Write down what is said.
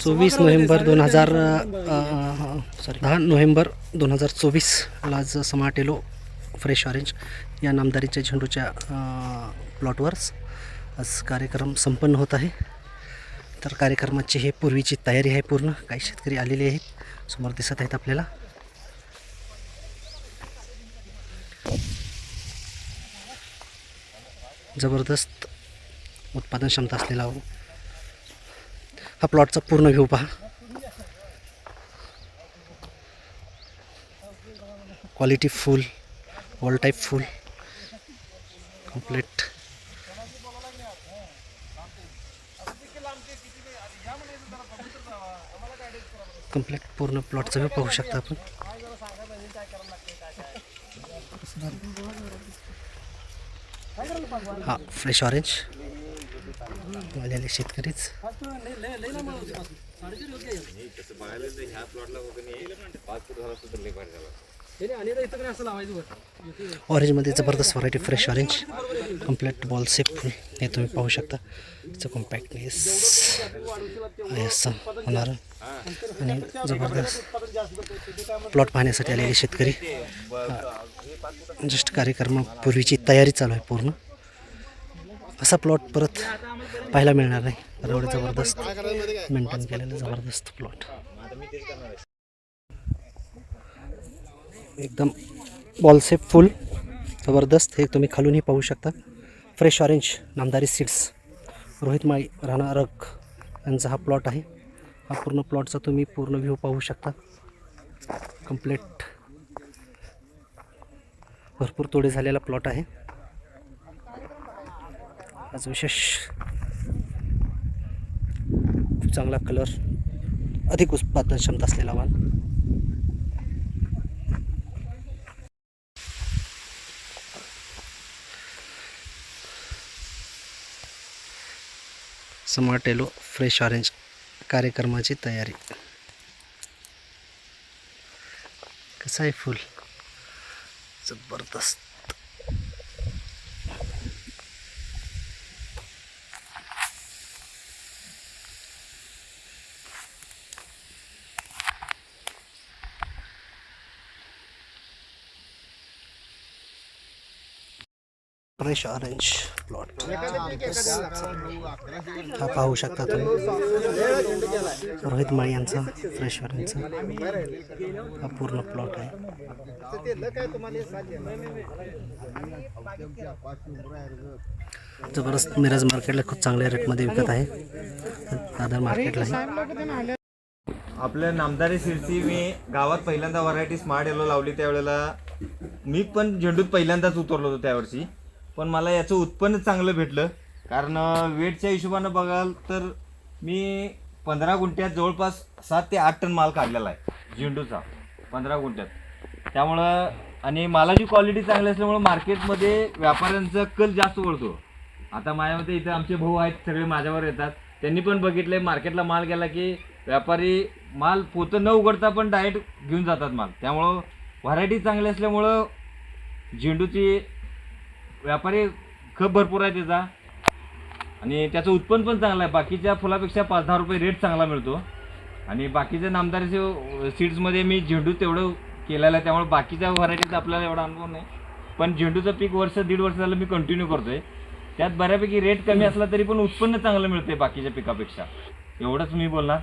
चोवीस नोव्हेंबर दोन हजार सॉरी दहा नोव्हेंबर दोन हजार चोवीसला आज समाटेलो फ्रेश ऑरेंज या नामदारीच्या झेंडूच्या प्लॉटवर आज कार्यक्रम संपन्न होत आहे. तर कार्यक्रमाची हे पूर्वीची तयारी आहे पूर्ण काही शेतकरी आलेले आहेत समोर दिसत आहेत आपल्याला. जबरदस्त उत्पादन क्षमता असलेला हा प्लॉटचा पूर्ण व्ह्यू पहा. Quality full wall type full complete complete पूर्ण प्लॉटचा व्ह्यू पाहू शकता आपण. हा फ्रेश ऑरेंज वाल्याले शेतकरीच. ऑरेंजमध्ये जबरदस्त variety fresh orange complete ball shape हे तुम्ही पाहू शकता. त्याचं कॉम्पॅक्टनेस असं होणार. आणि जबरदस्त प्लॉट पाहण्यासाठी आलेले शेतकरी. जस्ट कार्यक्रमापूर्वीची तयारी चालू आहे पूर्ण. असा प्लॉट परत पाहायला मिळणार नाही. एवढं जबरदस्त मेंटेन केलेलं जबरदस्त प्लॉट एकदम बॉलसेप फुल जबरदस्त. हे तुम्ही खालूनही पाहू शकता. Fresh orange Namdhari seeds Rohit Mali Rana रक यांचा हा प्लॉट आहे. हा पूर्ण प्लॉटचा तुम्ही पूर्ण व्ह्यू पाहू शकता. कम्प्लेट भरपूर तोडे झालेला प्लॉट आहे. आज विशेष खूप चांगला कलर अधिक उत्पादन क्षमता असलेला माल समाटेलो फ्रेश ऑरेंज कार्यक्रमाची तयारी. कसं आहे फुल? जबरदस्त. फ्रेश ऑरेंज प्लॉट हा पाहू शकता तुम्ही. रोहित माळी यांचा फ्रेश ऑरेंजचा हा पूर्ण प्लॉट आहे. जबरदस्त मिरज मार्केटला खूप चांगल्या रेटमध्ये विकत आहे. दादर मार्केटला आपल्या नामदारी शिरसी मी गावात पहिल्यांदा व्हरायटी स्मार्ट येलो लावली त्यावेळेला. मी पण झेंडूत पहिल्यांदाच उतरलो होतो त्यावर्षी. पण मला याचं उत्पन्न चांगलं भेटलं. कारण वेटच्या हिशोबानं बघाल तर मी पंधरा गुंठ्यात जवळपास सात ते आठ टन माल काढलेला आहे झेंडूचा. पंधरा गुंठ्यात. त्यामुळं आणि मालाची क्वालिटी चांगली असल्यामुळं मार्केटमध्ये व्यापाऱ्यांचा कल जास्त वळतो. आता माझ्या मते आमचे भाऊ आहेत सगळे माझ्यावर येतात. त्यांनी पण बघितलंय मार्केटला माल गेला की व्यापारी माल पोतं न उघडता पण डायरेक्ट घेऊन जातात माल. त्यामुळं व्हरायटी चांगली असल्यामुळं झेंडूची व्यापारी खप भरपूर आहे त्याचा. आणि त्याचं उत्पन्न पण चांगलं आहे. बाकीच्या फुलापेक्षा पाच दहा रुपये रेट चांगला मिळतो. आणि बाकीच्या नामदारीचे सीड्समध्ये मी झेंडू तेवढं केलेलं आहे. त्यामुळे बाकीच्या व्हरायटीचा आपल्याला एवढा अनुभव नाही. पण झेंडूचं पीक वर्ष दीड वर्ष झालं मी कंटिन्यू करतोय. त्यात बऱ्यापैकी रेट कमी असला तरी पण उत्पन्न चांगलं मिळतंय बाकीच्या पिकापेक्षा. एवढंच मी बोलणार.